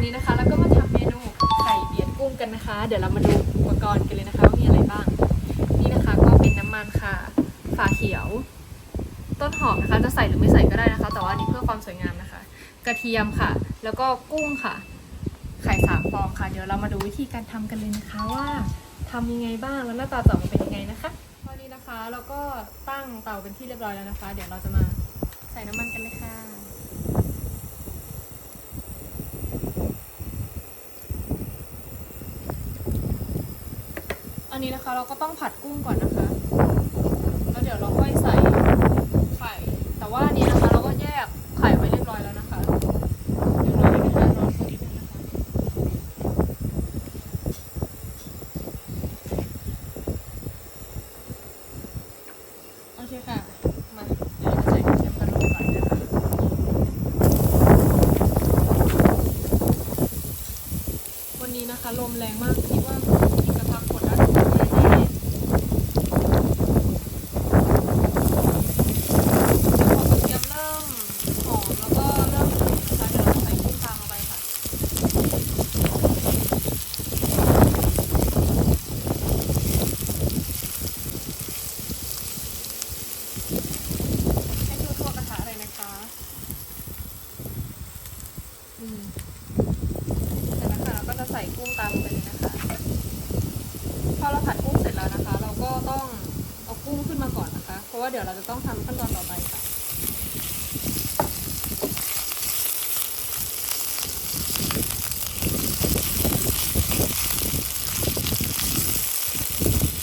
วันนี้นะคะเราก็มาทำเมนูไข่เบียดกุ้งกันนะคะ เดี๋ยวเรามาดูอุปกรณ์กันเลยนะคะว่ามีอะไรบ้าง นี่นะคะก็เป็นน้ำมันค่ะฝาเขียว ต้นหอมนะคะ จะใส่หรือไม่ใส่ก็ได้นะคะ แต่ว่าอันนี้เพื่อความสวยงามนะคะ กระเทียมค่ะ แล้วก็กุ้งค่ะ ไข่สามฟองค่ะ เดี๋ยวเรามาดูวิธีการทำกันเลยนะคะว่าทำยังไงบ้างแล้วหน้าตาต่อมาเป็นยังไงนะคะตอนนี้นะคะเราก็ตั้งเตาเป็นที่เรียบร้อยแล้วนะคะ เดี๋ยวเราจะมาใส่น้ำมันกันเลยค่ะ อันนี้นะคะ เราก็ต้องผัดกุ้งก่อนนะคะ แล้วเดี๋ยวเราค่อยใส่ไข่ แต่ว่าอันนี้นะคะเราก็แยกไข่ไว้เรียบร้อยแล้วนะคะ เดี๋ยวรอให้กระทะร้อนสักนิดนึงนะคะ โอเคค่ะ มาเดี๋ยวเราจะใส่กระเทียมกันลงก่อนนะคะ วันนี้นะคะลมแรงมากสักพักฝนอาจจะตกแน่ๆเดี๋ยวพอกระเทียมเริ่มหอมแล้วก็เริ่มสุกนะคะเดี๋ยวเราใส่กุ้งตามลงไปค่ะ ให้ทั่วๆกระทะเลยนะคะ อืม เสร็จแล้วค่ะเราก็จะใส่กุ้งตามลงไปเลยนะคะ พอเราผัดกุ้งเสร็จแล้วนะคะ เราก็ต้องเอากุ้งขึ้นมาก่อนนะคะเพราะว่าเดี๋ยวเราจะต้องทำขั้นตอนต่อไปค่ะ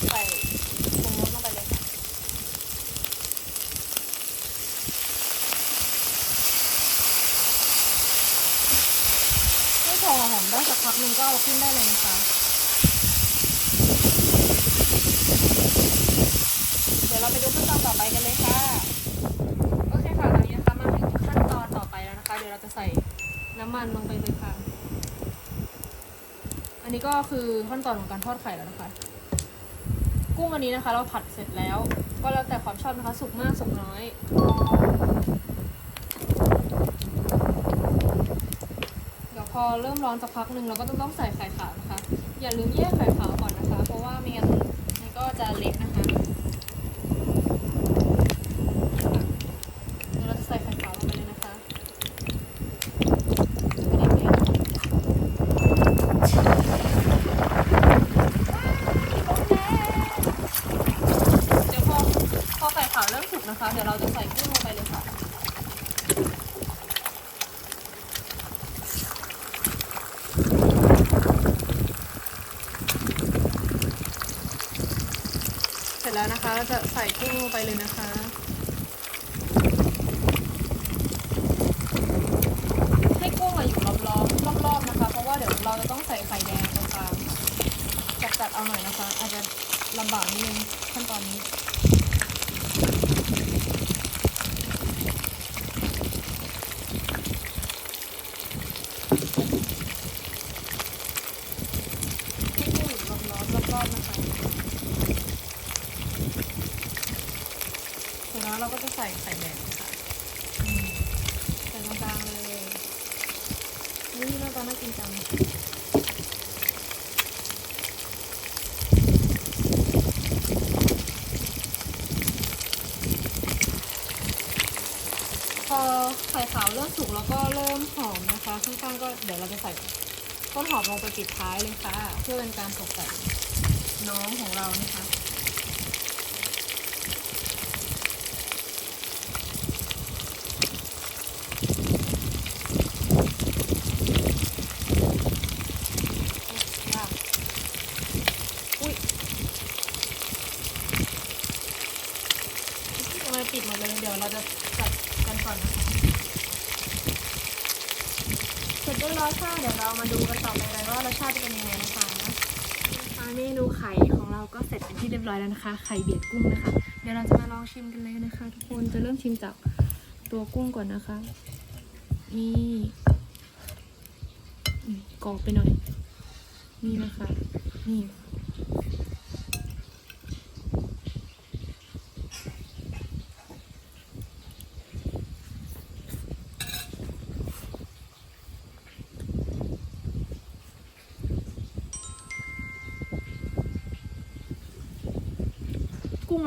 ใส่ปรุงรสลงไปเลยให้พอหอมได้สักพักนึงก็เอาขึ้นได้เลยนะคะ เดี๋ยวเราไปดูขั้นตอนต่อ ไปกันเลยค่ะ โอเคค่ะตอนนี้นะคะมาถึงขั้นตอนต่อไปแล้วนะคะ เดี๋ยวเราจะใส่น้ำมันลงไปเลยค่ะ อันนี้ก็คือขั้นตอนของการทอดไข่แล้วนะคะ กุ้งอันนี้นะคะ เราผัดเสร็จแล้ว ก็แล้วแต่ความชอบนะคะ สุกมากสุกน้อยเดี๋ยวพอเริ่มร้อนสักพักหนึ่งเราก็ต้องต้องใส่ไข่ขาวนะคะ อย่าลืมแยกไข่ขาวก่อนนะคะ เพราะว่าไม่งั้นมันก็จะเละนะคะเดี๋ยวเราจะใส่ไข่ขาวลงไปเลยนะคะกระเด็นไปเดี๋ยวพอพอไข่ขาวเริ่มสุกนะคะ เดี๋ยวเราจะใส่กุ้งลงไปเลยค่ะ เสร็จ แล้วนะคะเราจะใส่กุ้งลงไปเลยนะคะ ให้กุ้งอะอยู่รอบๆรอบๆนะคะ เพราะว่าเดี๋ยวเราจะต้องใส่ไข่แดงตรงกลางจัดๆเอาหน่อยนะคะ อาจจะลำบากนิดนึงขั้นตอนนี้ให้กุ้งอยู่รอบๆรอบๆนะคะ เสร็จ แล้วเราก็จะใส่ไข่แดงค่ะอืมใส่ตรงกลางเลยนี่หน้าตาน่ากินจังพอไข่ขาวเริ่มสุกแล้วก็เริ่มหอมนะคะข้างๆก็เดี๋ยวเราจะใส่ต้นหอมลงไปปิดท้ายเลยค่ะ เพื่อเป็นการตกแต่งน้องของเรานะคะค่ะอุ้ยทำไมปิดหมดเลย เดี๋ยวเราจะจัดกันก่อนนะคะเส ร็จเรียบร้อยค่ะเดี๋ยวเรามาดูกันต่อไปเลยว่ารสชาติจะเป็นยังไงนะคะนะคะเมนูไข่ของเราก็เสร็จเป็นที่เรียบร้อยแล้วนะคะ ไข่เบียดกุ้งนะคะ เดี๋ยวเราจะมาลองชิมกันเลยนะคะ ทุกคนจะเริ่มชิมจากตัวกุ้งก่อนนะคะ นี่กรอบไปหน่อย นี่นะคะ นี่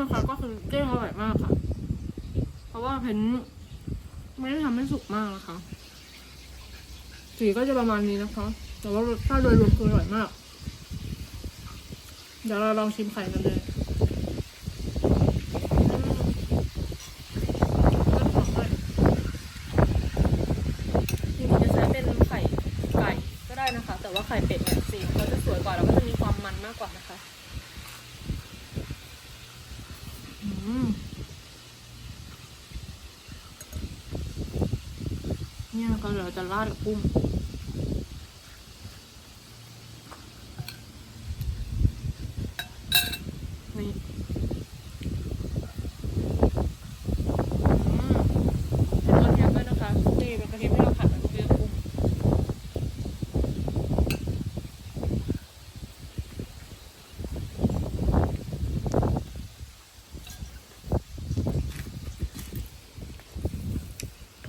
นะคะ ก็คือเด้งอร่อยมากค่ะ เพราะว่าเพนไม่ได้ทำให้สุกมากนะคะสีก็จะประมาณนี้นะคะ แต่ว่ารสชาติโดยรวมคืออร่อยมาก เดี๋ยวเราลองชิมไข่กันเลยนหอมด้วยจะใช้เป็นไข่ไก่ก็ได้นะคะ แต่ว่าไข่เป็ดเนี่ยสีเขาจะสวยกว่าแล้วก็จะมีความมันมากกว่านะคะ อืม เนี่ยก็เดี๋ยวเราจะราดกับกุ้งนี่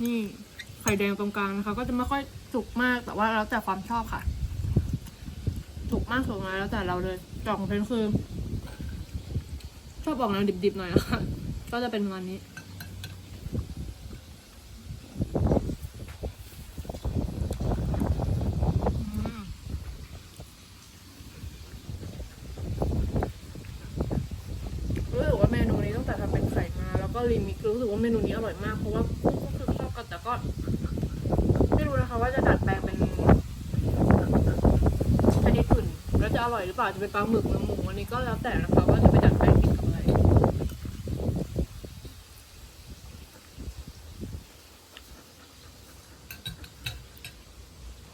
อืมเป็น ไข่แดงตรงกลางนะคะ ก็จะไม่ค่อยสุกมากแต่ว่าแล้วแต่ความชอบค่ะ สุกมากสุกน้อยแล้วแต่เราเลยจองเพนคือ ชอบออกแนวดิบๆหน่อยนะคะก็จะเป็นประมาณนี้รู้สึกว่าเมนูนี้ตั้งแต่ทำเป็นไข่มา แล้วก็รีมิกรู้สึกว่าเมนูนี้อร่อยมากเพราะว่าก็คือชอบกันแต่ก็ ไม่รู้นะคะว่าจะดัดแปลงเป็นชนิดอื่นแล้วจะ อยหรือเปล่าจะเป็นปลาหมึกหรือหมูอันนี้ก็แล้วแต่นะคะว่าจะไปดัดแปลงกินกับอะไร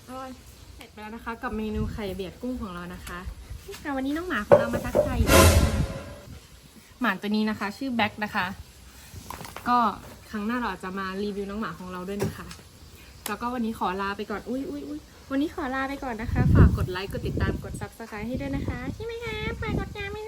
อร่อยเสร็จไปแล้วนะคะ กับเมนูไข่เบียดกุ้งของเรานะคะค่ะวันนี้น้องหมาของเรามาทักทายหมาตัวนี้นะคะ ชื่อแบ็คนะคะ ก็ครั้งหน้าเราจะมารีวิวน้องหมาของเราด้วยนะคะ แล้วก็วันนี้ขอลาไปก่อน อุ้ยอุ้ยอุ้ย วันนี้ขอลาไปก่อนนะคะ ฝากกดไลค์ กดติดตาม กด subscribe ให้ด้วยนะคะ ใช่ไหมคะฝากกดยามให้